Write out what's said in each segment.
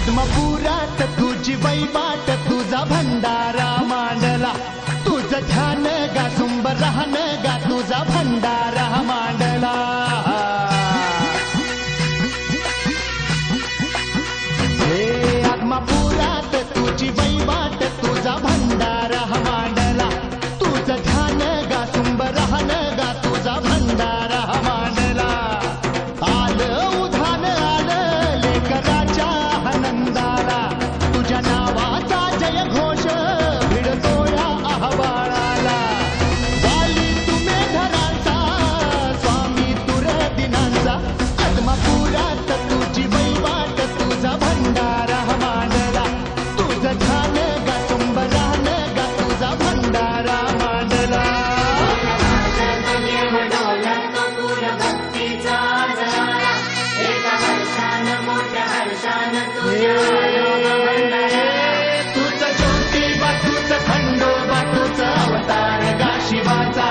पद्मपुरात तुझी वैबाट तुझा भंडारा मांडला. तुझं ध्यान गा सुंब राहन गा भंडारा मांडला तुझं ध्यान गा तुंबरान गा तुझा भंडारा मांडला तुझं ज्योती बातूच खंडो बातूच अवतार गा शिवाचा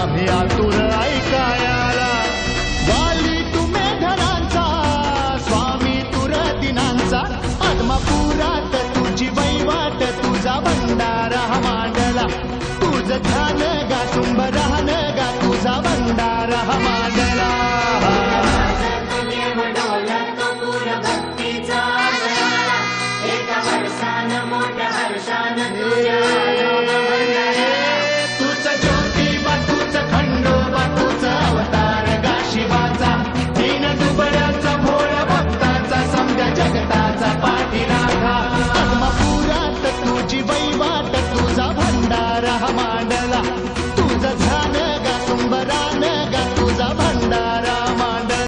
आम्ही आतुर वाली तुम्ही धनांचा स्वामी तुर दिनांचा आत्मापुरात तुझी वैवाट तुझा भंडारा मांडला. तुझं ध्यान गा शुंभ गा तुझा भंडारा